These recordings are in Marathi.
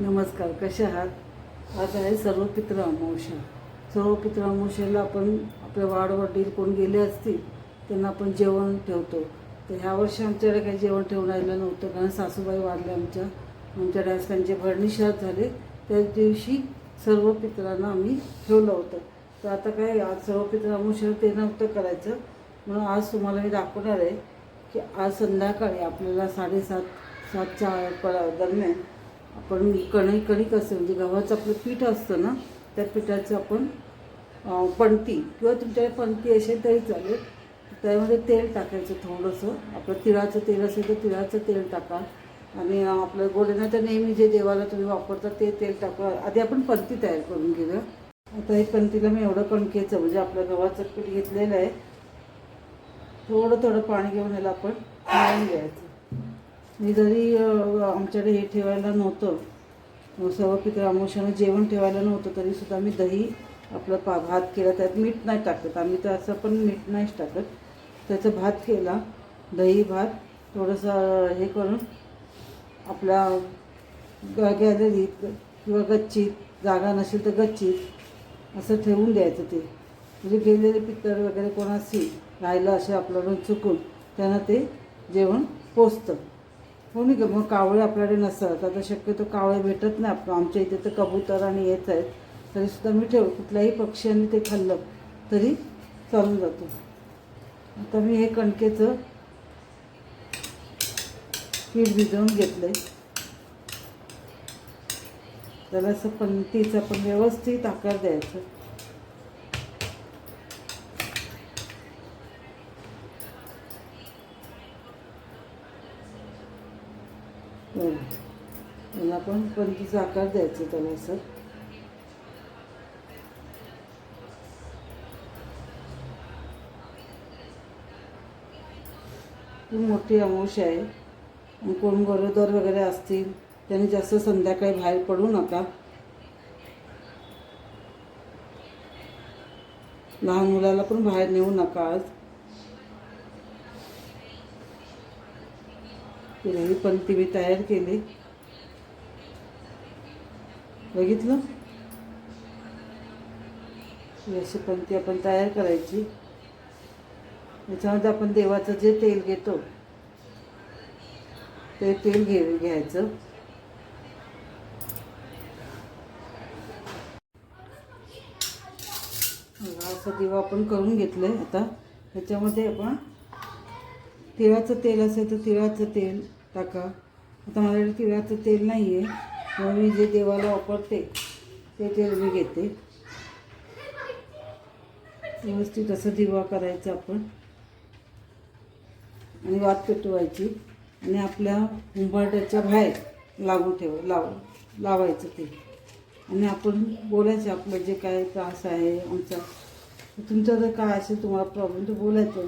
नमस्कार कसे आहात? आज आहे सर्व पित्र अमावस्या. सर्व पित्र अमावस्याला आपण आपल्या वाडवडील कोण गेले असतील त्यांना आपण जेवण ठेवतो. तर ह्या वर्षी आमच्याकडे काही जेवण ठेवून राहिलं नव्हतं कारण सासूबाई वाढल्या आमच्या. आमच्या डायसकांचे भरणीशात झाले. त्याच दिवशी सर्व पित्रांना आम्ही ठेवलं होतं. तर आता काय आज सर्व पित्र अमावस्याला ते नव्हतं करायचं. म्हणून आज तुम्हाला मी दाखवणार आहे की आज संध्याकाळी आपल्याला साडेसात सातच्या दरम्यान आपण कणी कणिक असते म्हणजे गव्हाचं आपलं पीठ असतं ना त्या पिठाचं आपण पणती किंवा तुमच्याकडे पणती असेल तरी चालेल. त्यामध्ये तेल टाकायचं थोडंसं. आपलं तिळाचं तेल असेल तर तिळाचं तेल टाका. आणि आपलं गोडेनाचं नेहमी जे देवाला तुम्ही वापरता ते तेल टाका. आधी आपण पणती तयार करून घेऊया. आता हे पणतीला मी एवढं कणकेचं म्हणजे आपलं गव्हाचं पीठ घेतलेलं आहे. थोडं थोडं पाणी घेऊन याला आपण मळून घ्यायचं. मी जरी आमच्याकडे हे ठेवायला नव्हतं. सर्व पित्र अमावस्यानं जेवण ठेवायला नव्हतं तरीसुद्धा मी दही आपला पा भात केला. त्यात मीठ नाही टाकत. आम्ही तर असं पण मीठ नाहीच टाकत. त्याचा भात केला. दही भात थोडंसं हे करून आपल्या गॅलरीत किंवा गच्चीत जागा नसेल तर गच्चीत असं ठेवून द्यायचं ते. म्हणजे गेलेले पित्तर वगैरे कोणाशी राहिलं असे आपल्याकडून चुकून त्यांना ते जेवण पोचतं. हो नाही गं मग कावळे आपल्याकडे नसतात आता शक्यतो कावळे भेटत नाही. आपण आमच्या इथे तर कबूतर आणि येत आहेत. तरीसुद्धा मी ठेव कुठल्याही पक्ष्यांनी ते खाल्लं तरी चालून जातो. आता मी हे कणकेचं पीठ भिजवून घेतलं आहे त्याला असं पण पंतीचं पण व्यवस्थित आकार द्यायचं. हो. बरं. आपण पण आकार द्यायचा त्याला असं. खूप मोठी अमोश आहे. आणि कोण गरोदर वगैरे असतील त्यांनी जास्त संध्याकाळी बाहेर पडू नका. लहान मुलाला पण बाहेर नेऊ नका आज. तिला ही पंक्ती मी तयार केली. बघितलं? ही अशी पंक्ती आपण तयार करायची. याच्यामध्ये आपण देवाचं जे तेल घेतो ते तेल घे घ्यायचं. असा दिवा आपण करून घेतलं आहे आता. ह्याच्यामध्ये आपण तिळाचं तेल असेल तर तिळाचं तेल टाका. आता माझ्याकडे तिळाचं तेल नाही आहे मग मी जे देवाला वापरते ते तेल मी घेते. व्यवस्थित असं दिवा करायचा आपण. आणि वात पेटवायची. आणि आपल्या उंबरट्याच्या बाहेर लागून ठेव लाव लावायचं ते. आणि आपण बोलायचं आपलं जे काय त्रास आहे आमचा. तुमचा जर काय असेल तुम्हाला प्रॉब्लेम तर बोलायचं.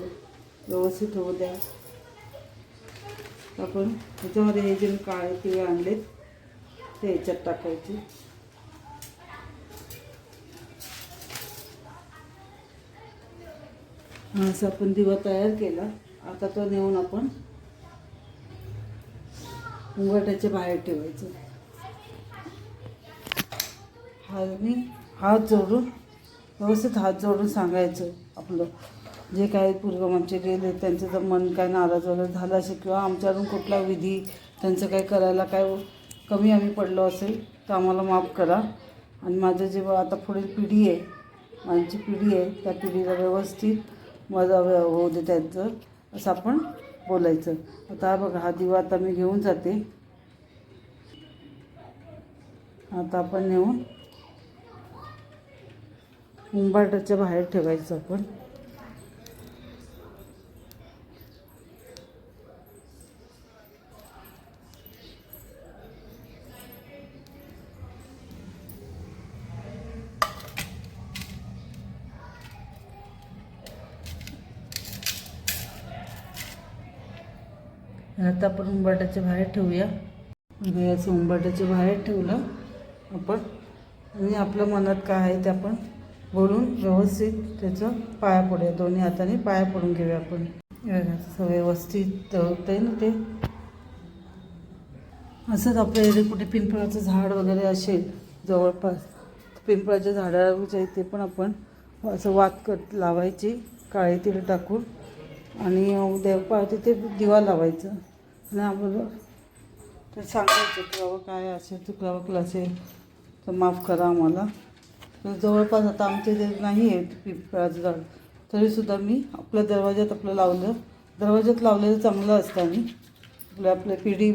व्यवस्थित होऊ द्या. आपण ह्याच्यामध्ये हे जे काळे तिळे आणलेत ते ह्याच्यात टाकायचे. असा आपण दिवा तयार केला. आता तो नेऊन आपण उंबरट्याच्या बाहेर ठेवायचं. हा हात जोडून व्यवस्थित हात जोडून सांगायचं आपलं. जे काही पूर्वम आमचे गेले त्यांचं जर मन काय नाराज वगैरे झालं असेल किंवा आमच्याकडून कुठला विधी त्यांचं काही करायला काय कमी आम्ही पडलो असेल तर आम्हाला माफ करा. आणि माझं जेव्हा आता पुढील पिढी आहे माझी पिढी आहे त्या पिढीला व्यवस्थित मजा होऊ दे त्यांचं असं आपण बोलायचं. आता हा बघा हा दिवा आता मी घेऊन जाते. आता आपण नेऊन उंबाटाच्या बाहेर ठेवायचं आपण. आता आपण उंबाटाच्या बाहेर ठेवूया. म्हणजे असं उंबाटाच्या बाहेर ठेवलं आपण. आणि आपलं मनात काय आहे ते आपण बोलून व्यवस्थित त्याचं पाया पडूया. दोन्ही हाताने पाया पडून घेऊया आपण. व्यवस्थित होतं आहे ना ते. असंच आपल्या इथे कुठे पिंपळाचं झाड वगैरे असेल जवळपास पिंपळाच्या झाडाच्या इथे पण आपण असं वात वातकट लावायची काळे तिळ टाकून. आणि देवपा तिथे दिवा लावायचं. आणि आम्हाला ते सांगायचं तुला काय असेल चुकला वकला असेल तर माफ करा आम्हाला. तर जवळपास आता आमचे जे नाही आहे पिंपळाचं झाड तरीसुद्धा मी आपल्या दरवाज्यात आपलं लावलं. दरवाज्यात लावलेलं चांगलं असतं आणि आपल्या आपल्या पिढी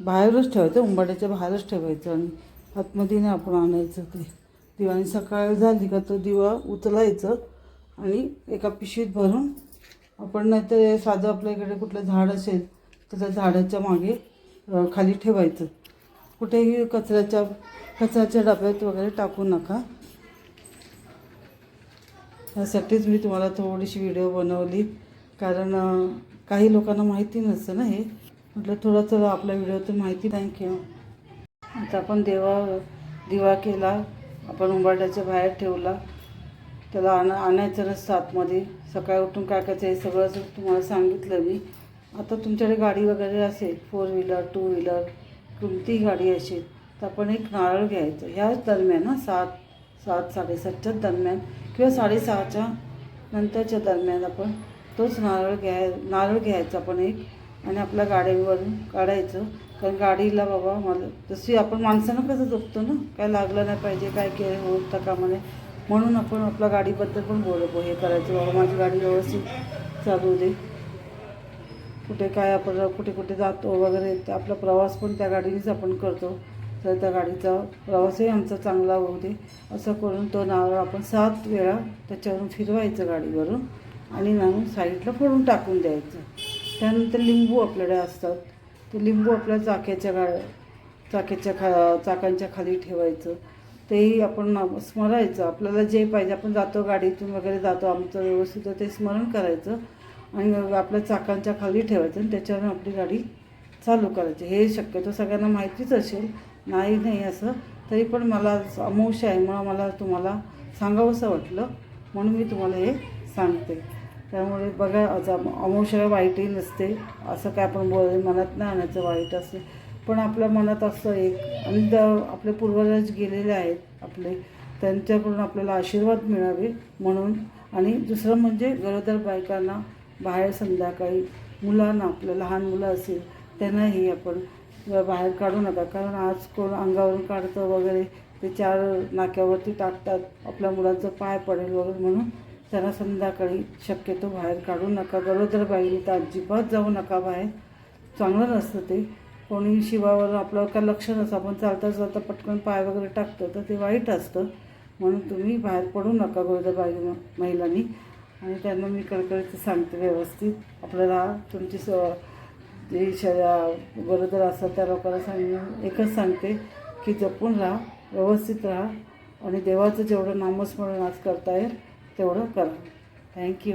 बाहेरच ठेवायचं उंबाड्याच्या बाहेरच ठेवायचं आणि आतमध्ये नाही आपण आणायचं ते. दिवा आणि सकाळ झाली का तो दिवा उचलायचं आणि एका पिशवीत भरून आपण नाही तर साधं आपल्या इकडे कुठलं झाड असेल तर त्या झाडाच्या मागे खाली ठेवायचं. कुठेही कचऱ्याच्या कचऱ्याच्या डब्यात वगैरे टाकू नका. यासाठीच मी तुम्हाला थोडीशी व्हिडिओ बनवली. कारण काही लोकांना माहिती नसतं ना हे. म्हटलं थोडं थोडं आपल्या व्हिडिओतून माहिती थँक्यू. आता आपण देवा दिवा केला आपण उंबाड्याच्या बाहेर ठेवला. त्याला आण आणायचं रस्ता आतमध्ये. सकाळी उठून काय करायचं हे सगळं जर तुम्हाला सांगितलं मी. आता तुमच्याकडे गाडी वगैरे असेल फोर व्हीलर टू व्हीलर कोणतीही गाडी असेल तर आपण एक नारळ घ्यायचं. ह्याच दरम्यान ना सात सात साडेसातच्या दरम्यान किंवा साडेसहाच्या नंतरच्या दरम्यान आपण तोच नारळ घ्याय नारळ घ्यायचा आपण एक आणि आपल्या गाडीवरून काढायचं. कारण गाडीला बाबा मला तशी आपण माणसानं कसं जपतो ना काय लागलं नाही पाहिजे काय के होता का नये म्हणून आपण आपल्या गाडीबद्दल पण बोलतो हे करायचं बाबा माझी गाडी व्यवस्थित चालू दे. कुठे काय आपण कुठे कुठे जातो वगैरे आपला प्रवास पण त्या गाडीनेच आपण करतो. तर त्या गाडीचा प्रवासही आमचा चांगला होऊ दे असं करून तो नारळ आपण सात वेळा त्याच्यावरून फिरवायचं गाडीवरून आणि नाणून साईडला फोडून टाकून द्यायचं. त्यानंतर लिंबू आपल्याकडे असतात. ते लिंबू आपल्या चाक्याच्या गा चाक्याच्या खा चाकांच्या खाली ठेवायचं. तेही आपण स्मरायचं. आपल्याला जे पाहिजे आपण जातो गाडीतून वगैरे जातो आमचं व्यवस्थित ते स्मरण करायचं आणि मग आपल्या चाकांच्या खाली ठेवायचं आणि त्याच्यावर आपली गाडी चालू करायची. हे शक्यतो सगळ्यांना माहितीच असेल. नाही नाही असं. तरी पण मला अमोश आहे म्हणून मला तुम्हाला सांगावंसं वाटलं. म्हणून मी तुम्हाला हे सांगते. त्यामुळे बघा आज अम- वाईटही नसते. असं काय आपण बोल मनात नाही आणायचं वाईट असते पण आपल्या मनात असतं एक आणि आपले पूर्वज गेलेले आहेत आपले त्यांच्याकडून आपल्याला आशीर्वाद मिळावे म्हणून. आणि दुसरं म्हणजे गरोदर बायकांना बाहेर संध्याकाळी मुलांना आपल्या लहान मुलं असेल त्यांनाही आपण बाहेर काढू नका. कारण आज कोण अंगावरून काढतं वगैरे ते चार नाक्यावरती टाकतात आपल्या मुलांचं पाय पडेल वगैरे म्हणून त्यांना संध्याकाळी शक्यतो बाहेर काढू नका. गरोदर बाईने तर अजिबात जाऊ नका बाहेर. चांगलं नसतं ते. कोणी शिवावर आपलं काय लक्ष नसतं आपण चालता चालता पटकन पाय वगैरे टाकतो तर ते वाईट असतं. म्हणून तुम्ही बाहेर पडू नका गरोदर बाई महिलांनी. आणि त्यांना मी कळकळीचं सांगते व्यवस्थित. आपल्याला तुमची स जे शरीर गरोदर असतात त्या लोकांना सांग एकच सांगते की जपून राहा व्यवस्थित राहा आणि देवाचं जेवढं नामस्मरण आज करता येईल तेवढं करा. थँक्यू.